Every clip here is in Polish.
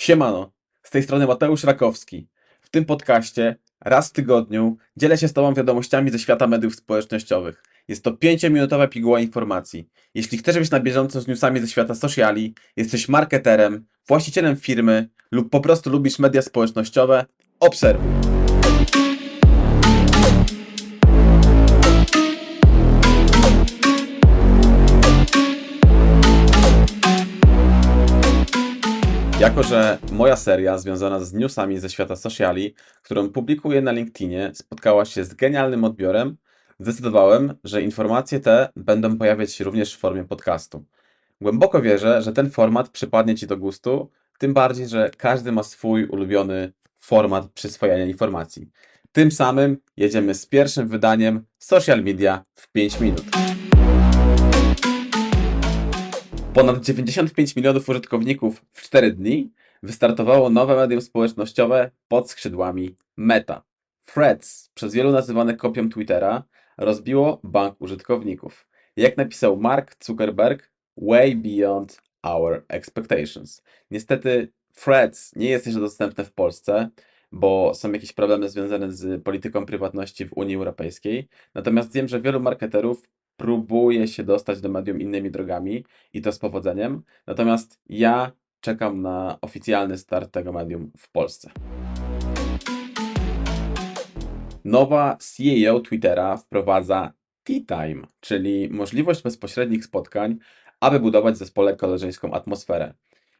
Siemano, z tej strony Mateusz Rakowski. W tym podcaście raz w tygodniu dzielę się z Tobą wiadomościami ze świata mediów społecznościowych. Jest to 5-minutowa piguła informacji. Jeśli chcesz być na bieżąco z newsami ze świata sociali, jesteś marketerem, właścicielem firmy lub po prostu lubisz media społecznościowe, obserwuj. Jako, że moja seria związana z newsami ze świata sociali, którą publikuję na LinkedInie, spotkała się z genialnym odbiorem, zdecydowałem, że informacje te będą pojawiać się również w formie podcastu. Głęboko wierzę, że ten format przypadnie Ci do gustu, tym bardziej, że każdy ma swój ulubiony format przyswajania informacji. Tym samym jedziemy z pierwszym wydaniem Social Media w 5 minut. Ponad 95 milionów użytkowników w 4 dni wystartowało nowe medium społecznościowe pod skrzydłami Meta. Threads, przez wielu nazywane kopią Twittera, rozbiło bank użytkowników. Jak napisał Mark Zuckerberg, way beyond our expectations. Niestety Threads nie jest jeszcze dostępne w Polsce, bo są jakieś problemy związane z polityką prywatności w Unii Europejskiej. Natomiast wiem, że wielu marketerów próbuje się dostać do medium innymi drogami i to z powodzeniem. Natomiast ja czekam na oficjalny start tego medium w Polsce. Nowa CEO Twittera wprowadza Tea Time, czyli możliwość bezpośrednich spotkań, aby budować w zespole koleżeńską atmosferę.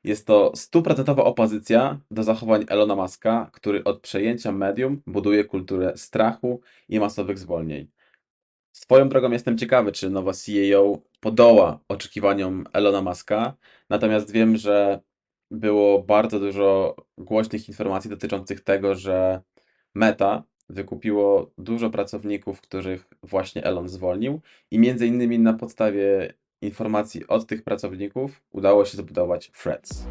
Jest to stuprocentowa opozycja do zachowań Elona Muska, który od przejęcia medium buduje kulturę strachu i masowych zwolnień. Swoją drogą jestem ciekawy, czy nowa CEO podoła oczekiwaniom Elona Muska, natomiast wiem, że było bardzo dużo głośnych informacji dotyczących tego, że Meta wykupiło dużo pracowników, których właśnie Elon zwolnił i między innymi na podstawie informacji od tych pracowników udało się zbudować Threads.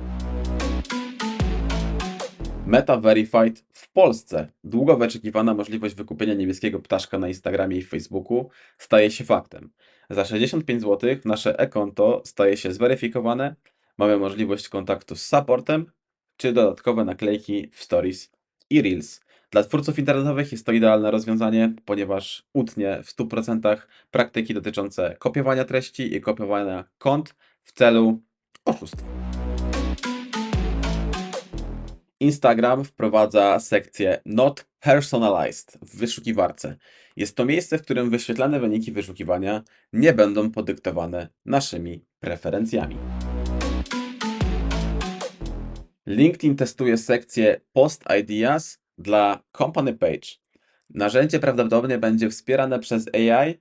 Meta Verified w Polsce. Długo wyczekiwana możliwość wykupienia niebieskiego ptaszka na Instagramie i Facebooku staje się faktem. Za 65 zł nasze e-konto staje się zweryfikowane, mamy możliwość kontaktu z supportem, czy dodatkowe naklejki w Stories i Reels. Dla twórców internetowych jest to idealne rozwiązanie, ponieważ utnie w 100% praktyki dotyczące kopiowania treści i kopiowania kont w celu oszustw. Instagram wprowadza sekcję Not Personalized w wyszukiwarce. Jest to miejsce, w którym wyświetlane wyniki wyszukiwania nie będą podyktowane naszymi preferencjami. LinkedIn testuje sekcję Post Ideas dla Company Page. Narzędzie prawdopodobnie będzie wspierane przez AI.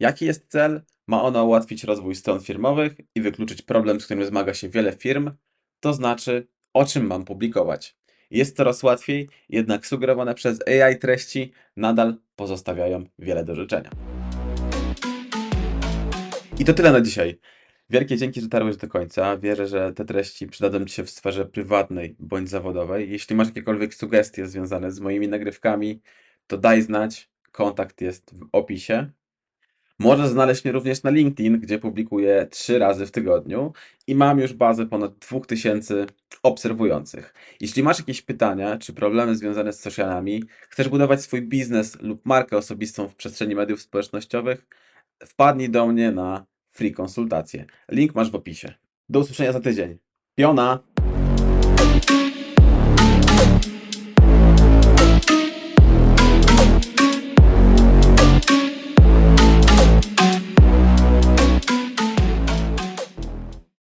Jaki jest cel? Ma ono ułatwić rozwój stron firmowych i wykluczyć problem, z którym zmaga się wiele firm, to znaczy o czym mam publikować. Jest coraz łatwiej, jednak sugerowane przez AI treści nadal pozostawiają wiele do życzenia. I to tyle na dzisiaj. Wielkie dzięki, że dotarłeś do końca. Wierzę, że te treści przydadzą Ci się w sferze prywatnej bądź zawodowej. Jeśli masz jakiekolwiek sugestie związane z moimi nagrywkami, to daj znać. Kontakt jest w opisie. Możesz znaleźć mnie również na LinkedIn, gdzie publikuję 3 razy w tygodniu i mam już bazę ponad 2000 obserwujących. Jeśli masz jakieś pytania czy problemy związane z socialami, chcesz budować swój biznes lub markę osobistą w przestrzeni mediów społecznościowych, wpadnij do mnie na free konsultację. Link masz w opisie. Do usłyszenia za tydzień. Piona!